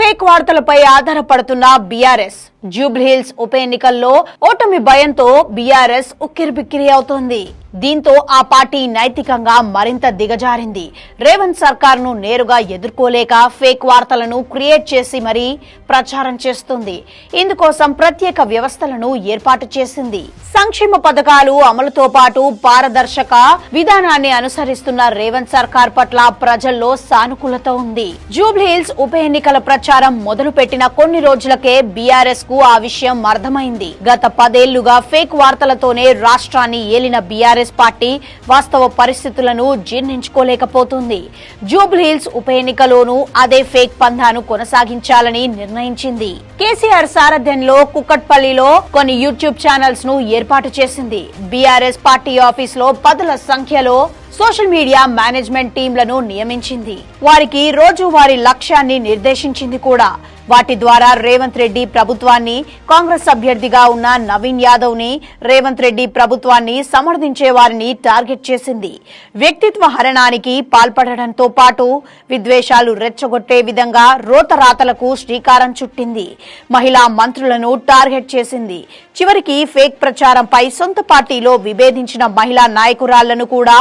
Fake వార్తలపై ఆధారపడుతున్న BRS. Jubilee Hills ఉప ఎన్నికల్లో ఓటమి భయంతో బీఆర్ఎస్ ఉక్కిరిబిక్కిరి అవుతోంది. దీంతో ఆ పార్టీ నైతికంగా మరింత దిగజారింది. రేవంత్ సర్కార్ను నేరుగా ఎదుర్కోలేక ఫేక్ వార్తలను క్రియేట్ చేసి మరీ ప్రచారం చేస్తుంది. ఇందుకోసం ప్రత్యేక వ్యవస్థలను ఏర్పాటు చేసింది. సంక్షేమ పథకాలు అమలుతో పాటు పారదర్శక విధానాన్ని అనుసరిస్తున్న రేవంత్ సర్కార్ పట్ల ప్రజల్లో సానుకూలత ఉంది. జూబ్లీహిల్స్ ఉప ఎన్నికల ప్రచారం మొదలుపెట్టిన కొన్ని రోజులకే బీఆర్ఎస్ కు ఆ విషయం అర్థమైంది. గత పదేళ్ళుగా ఫేక్ వార్తలతోనే రాష్ట్రాన్ని ఏలిన బీఆర్ఎస్ పార్టీ వాస్తవ పరిస్థితులను జీర్ణించుకోలేకపోతుంది. జూబ్లీహిల్స్ ఉప ఎన్నికలోనూ అదే ఫేక్ పంధాను కొనసాగించాలని నిర్ణయించింది. కేసీఆర్ సారథ్యంలో కుక్కట్పల్లిలో కొన్ని యూట్యూబ్ ఛానల్స్ను ఏర్పాటు చేసింది. బీఆర్ఎస్ పార్టీ ఆఫీస్లో పదుల సంఖ్యలో సోషల్ మీడియా మేనేజ్మెంట్ టీంలను నియమించింది. వారికి రోజువారీ లక్ష్యాన్ని నిర్దేశించింది కూడా. వాటి ద్వారా రేవంత్ రెడ్డి ప్రభుత్వాన్ని కాంగ్రెస్ అభ్యర్థిగా ఉన్న నవీన్ యాదవ్ని రేవంత్ రెడ్డి ప్రభుత్వాన్ని సమర్థించే వారిని టార్గెట్ చేసింది. వ్యక్తిత్వ హరణానికి పాల్పడడంతో పాటు విద్వేషాలు రెచ్చగొట్టే విధంగా రోతరాతలకు శ్రీకారం చుట్టింది. మహిళా మంత్రులను టార్గెట్ చేసింది. చివరికి ఫేక్ ప్రచారంపై సొంత పార్టీలో విభేదించిన మహిళా నాయకురాళ్ళను కూడా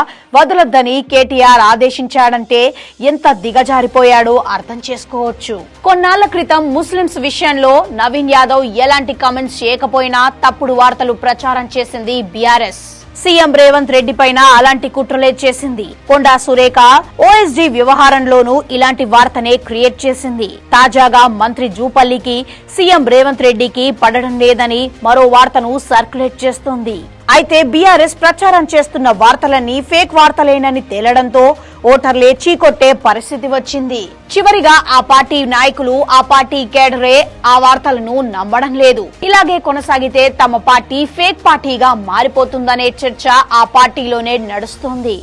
వదలొద్దని కేటీఆర్ ఆదేశించాడంటే ఎంత దిగజారిపోయాడో అర్థం చేసుకోవచ్చు. కొన్నాళ్ళ క్రితం ముస్లింస్ విషయంలో నవీన్ యాదవ్ ఎలాంటి కామెంట్స్ చేయకపోయినా తప్పుడు వార్తలు ప్రచారం చేసింది బీఆర్ఎస్. సీఎం రేవంత్ రెడ్డి పైన అలాంటి కుట్రలే చేసింది. కొండా సురేఖ ఓఎస్డీ వ్యవహారంలోనూ ఇలాంటి వార్తనే క్రియేట్ చేసింది. తాజాగా మంత్రి జూపల్లికి సీఎం రేవంత్ రెడ్డికి పడడం లేదని మరో వార్తను సర్క్యులేట్ చేస్తోంది. అయితే బీఆర్ఎస్ ప్రచారం చేస్తున్న వార్తలన్నీ ఫేక్ వార్తలేనని తేలడంతో ఓటర్లే చీకొట్టే పరిస్థితి వచ్చింది. చివరిగా ఆ పార్టీ నాయకులు ఆ పార్టీ కేడరే ఆ వార్తలను నమ్మడం లేదు. ఇలాగే కొనసాగితే తమ పార్టీ ఫేక్ పార్టీగా మారిపోతుందనే చర్చ ఆ పార్టీలోనే నడుస్తోంది.